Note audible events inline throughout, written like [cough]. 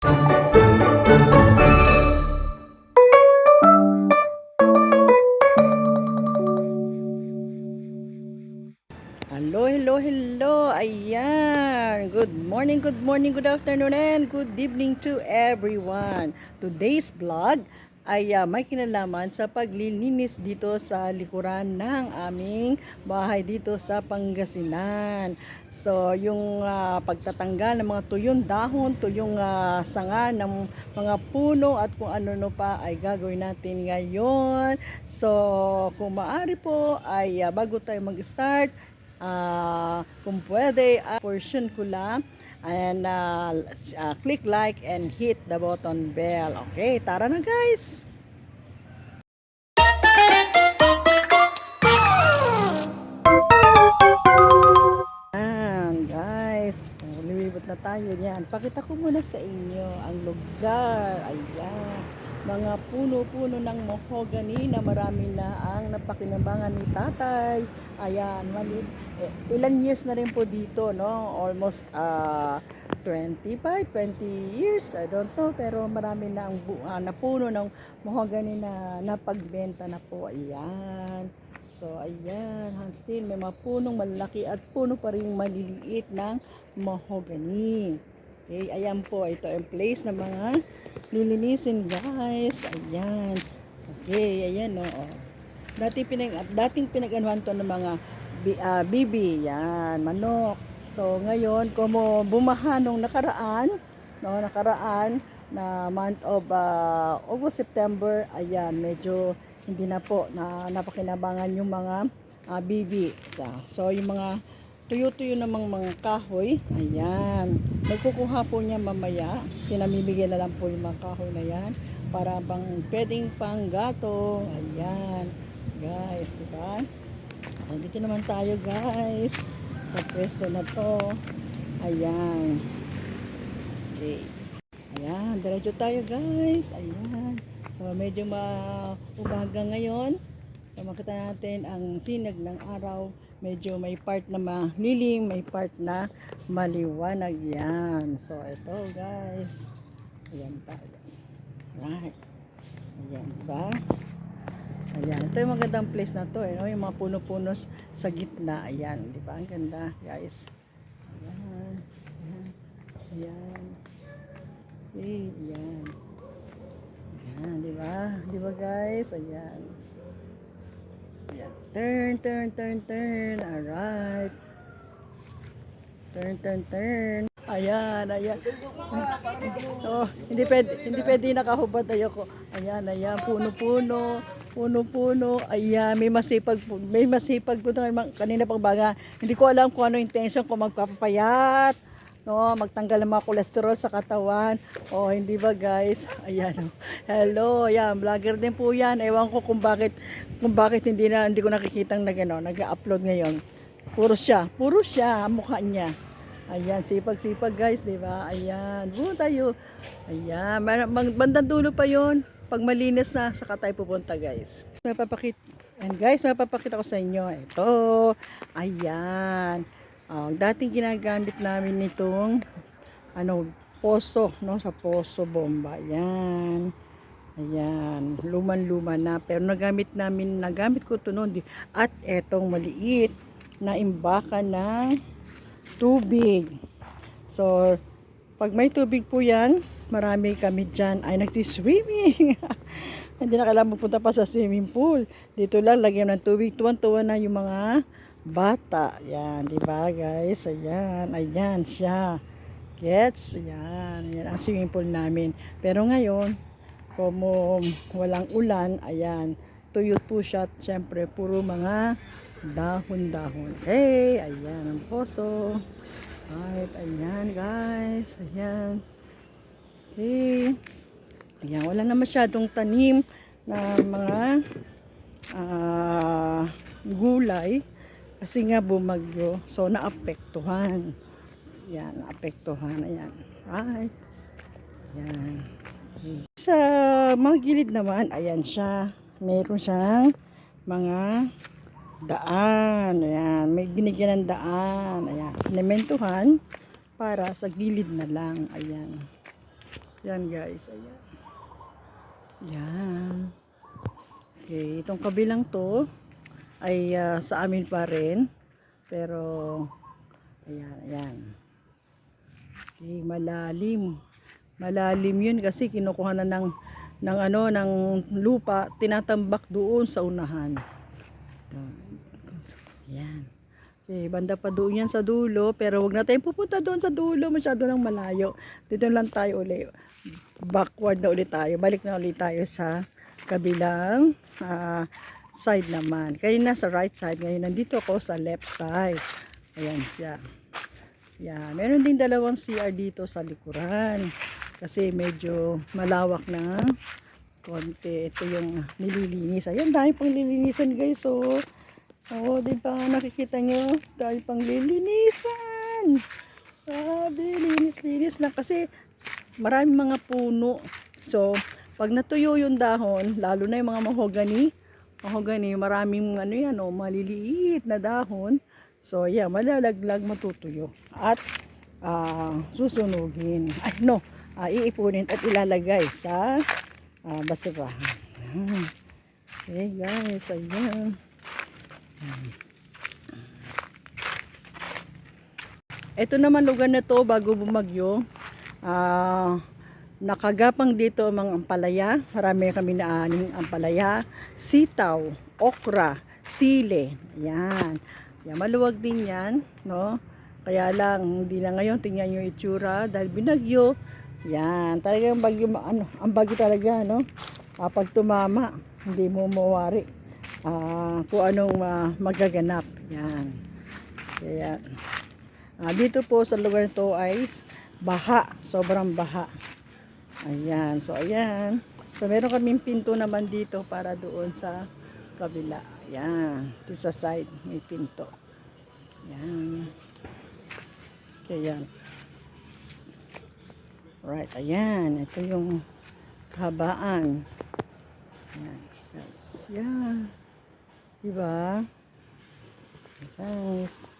Hello, hello, hello. Ayan. Good morning, good morning, good afternoon, and good evening to everyone. Today's vlog ay ah, may kinalaman sa paglilinis dito sa likuran ng aming bahay dito sa Pangasinan. So, yung ah, pagtatanggal ng mga tuyong dahon, tuyong ah, sanga ng mga puno at kung ano no pa ay gagawin natin ngayon. So, kung maaari po ay ah, bago tayo mag-start, Ah, kung pwede, uh, portion ko lang. And s- ah, click like and hit the button bell. Okay, tara na guys! Ayan, guys. Lumibot na tayo niyan. Pakita ko muna sa inyo ang lugar. Ayan. Mga puno-puno ng mahogany na marami na ang napakinabangan ni tatay. Ayan, mali, eh, ilan years na rin po dito, no? Almost ah 25, 20 years, I don't know. Pero marami na ang bu- ah, na puno ng mahogany na napagbenta na po. Ayan. So, ayan, still may mga punong malaki at puno pa rin maliliit ng mahogany. Okay, ayan po, ito ang place ng mga lilinisin guys. Ayan. Okay, ayan o. Oh, Dati pinag, dating pinag-anuhan to ng mga ah, bibi, yan, manok. So, ngayon, kumo bumaha nung nakaraan, no, nakaraan na month of ah, August, September, ayan, medyo hindi na po na napakinabangan yung mga ah, bibi. So, so, yung mga tuyo-tuyo namang mga kahoy, ayan. Magkukuha po niya mamaya. Pinamimigay na lang po yung mga kahoy na yan para bang pwedeng pang gatong. Ayan. Guys, di ba? So, dito naman tayo guys sa pwesto na to. Ayan. Okay. Ayan, diretso tayo guys. Ayan. So, medyo maubaga ngayon. So, makita natin ang sinag ng araw. Medyo may part na malilim, may part na maliwanag yan. So, ito guys. Ayan tayo. Right. Ayan ba? Ayan. Ito yung magandang place na to. Eh, no? Yung mga puno-puno sa gitna. Ayan. Di ba? Ang ganda guys. Ayan. Ayan. Ayan. Ayan. Ayan. Di ba? Di ba guys? Ayan. Ayan. Turn, turn, turn, turn. Alright. Turn, turn, turn. Ayan, ayan. Oh, hindi pwede, hindi pwede nakahubad ayoko. Ayan, ayan, puno-puno, puno-puno. Ayan, may masipag may masipag po kanina pang baga. Hindi ko alam kung ano intention ko magpapapayat. No, magtanggal ng mga kolesterol sa katawan. Oh, hindi ba guys? [laughs] Ayan. oh. Hello, ayan, vlogger din po 'yan. Ewan ko kung bakit kung bakit hindi na hindi ko nakikitang nag ano, nag-upload ngayon. Puro siya, puro siya mukha niya. Ayan, sipag-sipag guys, di ba? Ayan, buo tayo. Ayan, bandang dulo pa yon Pag malinis na, saka tayo pupunta guys. Mapapakit And guys, mapapakita ko sa inyo. Ito, ayan. Ang dating ginagamit namin nitong ano, poso, no? Sa poso bomba. Ayan. Ayan, luman-luma na. Pero nagamit namin, nagamit ko ito noon. At etong maliit na imbakan ng tubig. So, pag may tubig po yan, marami kami dyan ay nagsiswimming. [laughs] Hindi na kailangan pupunta pa sa swimming pool. Dito lang, lagyan ng tubig. Tuwan-tuwa na yung mga bata. Yan, di ba guys? Ayan, ayan siya. Gets? Ayan, yan ang swimming pool namin. Pero ngayon, kung walang ulan, ayan, tuyot po siya. Siyempre, puro mga dahon-dahon. Hey, ayan ang poso. Right, ayan guys. Ayan. Okay. Ayan, wala na masyadong tanim na mga ah, gulay kasi nga bumagyo. So, naapektuhan. Ayan, naapektuhan. Ayan. Right. Okay. Sa mga gilid naman, ayan siya. Meron siyang mga daan. Ayan, may binigyan ng daan. Ayan, sinementuhan para sa gilid na lang. Ayan. Yan guys, ayan. Yan. Okay, itong kabilang to ay ah, sa amin pa rin. Pero, ayan, ayan. Okay, malalim. Malalim yun kasi kinukuha na ng, ng ano, ng lupa, tinatambak doon sa unahan. Ayan. Okay, banda pa doon yan sa dulo, pero wag na tayong pupunta doon sa dulo, masyado nang malayo. Dito lang tayo uli. Backward na ulit tayo. Balik na ulit tayo sa kabilang ah, side naman. Kayo na sa right side. Ngayon, nandito ako sa left side. Ayan siya. Yan. Meron din dalawang CR dito sa likuran. Kasi medyo malawak na konti. Ito yung nililinis. Ayan, dahil pang lilinisan guys. So, Oo, di ba? Nakikita nyo? Dahil pang lilinisan. Grabe, linis-linis na. Kasi maraming mga puno. So, pag natuyo yung dahon, lalo na yung mga mahogany, mahogany, maraming ano yan, oh, maliliit na dahon. So, yeah, malalaglag, matutuyo. At ah, susunugin. Ay, no, ah, iipunin at ilalagay sa ah, basurahan. Okay, guys, ayan. Ito naman lugar na to bago bumagyo. Ah, nakagapang dito ang mga ampalaya. Marami kami naaning ampalaya, sitaw, okra, sile. Yan. Yan maluwag din yan, no? Kaya lang hindi na ngayon tingnan yung itsura dahil binagyo. Yan, talagang bagyo ma- ano, ang bagyo talaga, no? Ah, pag tumama, hindi mo mawari ah, kung anong ah, magaganap. Yan. Kaya, ah, dito po sa lugar na to ay baha. Sobrang baha. Ayan. So, ayan. So, meron kaming pinto naman dito para doon sa kabila. Ayan. Dito sa side, may pinto. Ayan. Kaya, Right, ayan. Ito yung kahabaan. Ayan, guys. Yan. Diba? Guys.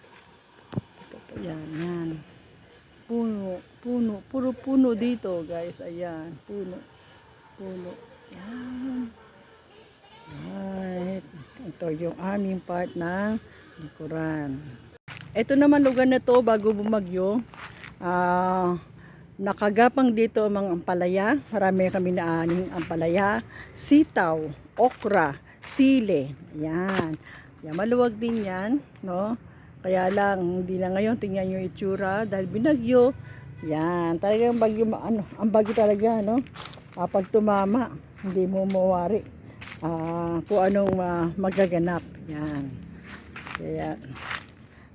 Ito po yan, yan. Puno, puno, puro puno dito, guys. Ayan, puno. Puno. Yan. Right. Ito yung aming part ng likuran. Ito naman lugar na to bago bumagyo. Ah, nakagapang dito ang mga ampalaya. Marami kami naaning ampalaya, sitaw, okra, sile. Yan. Yan, maluwag din yan, no? Kaya lang, hindi na ngayon tingnan yung itsura dahil binagyo. Yan, talagang bagyo, ano, ang bagyo talaga, no? Ah, pag tumama, hindi mo mawari ah, kung anong ah, magaganap. Yan. Kaya,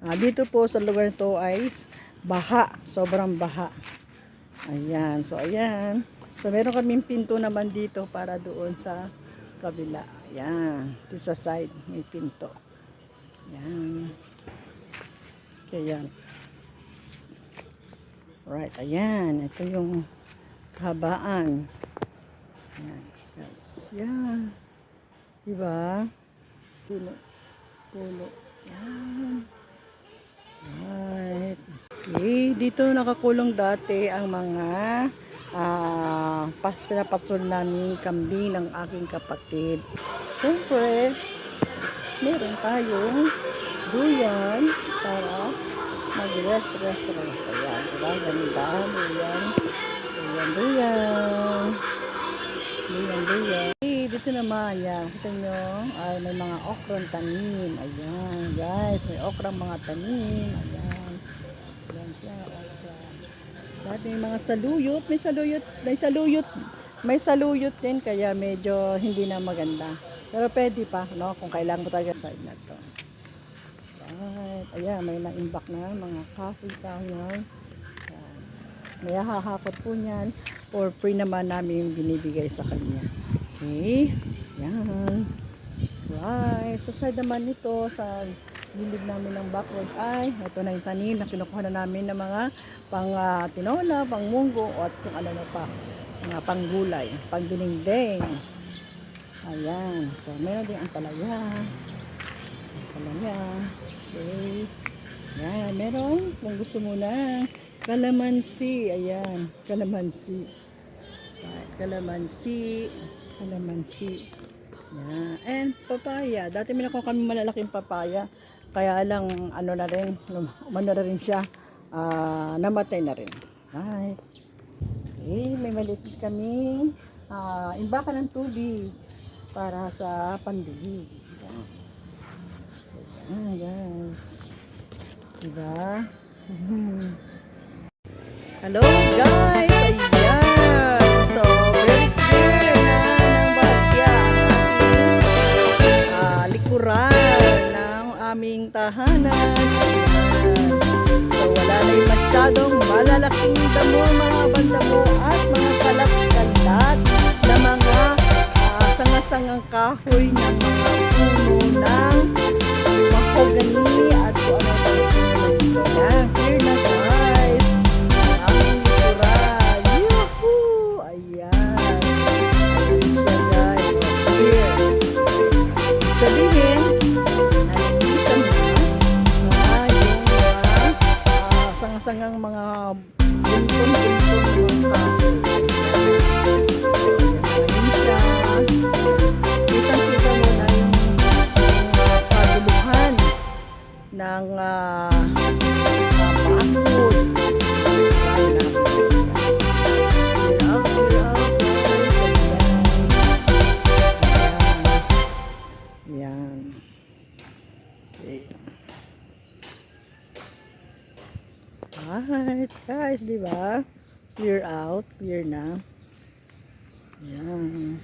ah, dito po sa lugar to ay baha, sobrang baha. Ayan, so ayan. So meron kaming pinto naman dito para doon sa kabila. Ayan, dito sa side may pinto. Ayan. Kaya, right, ayan. Ito yung kahabaan. Ayan, guys. Yan. Diba? Puno. Puno. Yan. Right. Okay, dito nakakulong dati ang mga ah pas pinapasol namin kambing ng aking kapatid. Siyempre, meron tayong duyan para mag-rest, rest, rest. Ayan, diba? Ganda, duyan. Duyan, duyan. Duyan, duyan. Okay, dito naman, yan. Kita nyo, ay may mga okran tanim. Ayan, guys, may okrang mga tanim. Ayan. Ayan siya, okra. Dati may mga saluyot, may saluyot, may saluyot, may saluyot din, kaya medyo hindi na maganda. Pero pwede pa, no, kung kailangan mo talaga side na to. Right. Ayan, may na-imbak na mga coffee. Ayan. May hahakot po niyan for free naman namin yung binibigay sa kanya. Okay. Yan. Right. Sa side naman nito, sa gilid namin ng backward ay, ito na yung tanim na kinukuha na namin ng mga pang ah, tinola, pang munggo, at kung ano na pa. Mga pang gulay, pang dinengdeng. Ayan. So, meron din ang palaya. Palaya. Okay. Yan. Meron, kung gusto mo na, kalamansi. Ayan. Kalamansi. Right, Kalamansi. Kalamansi. Yan. And papaya. Dati may nakuha kami malalaking papaya. Kaya lang, ano na rin, umano na rin siya. ah, namatay na rin. Right. Okay, may maliit kami ah, imbakan ng tubig para sa pandilig. Yan. Ayan, guys. Diba? [laughs] Hello, guys! Okay. Alright, guys, di ba? Clear out, clear na. Ayan.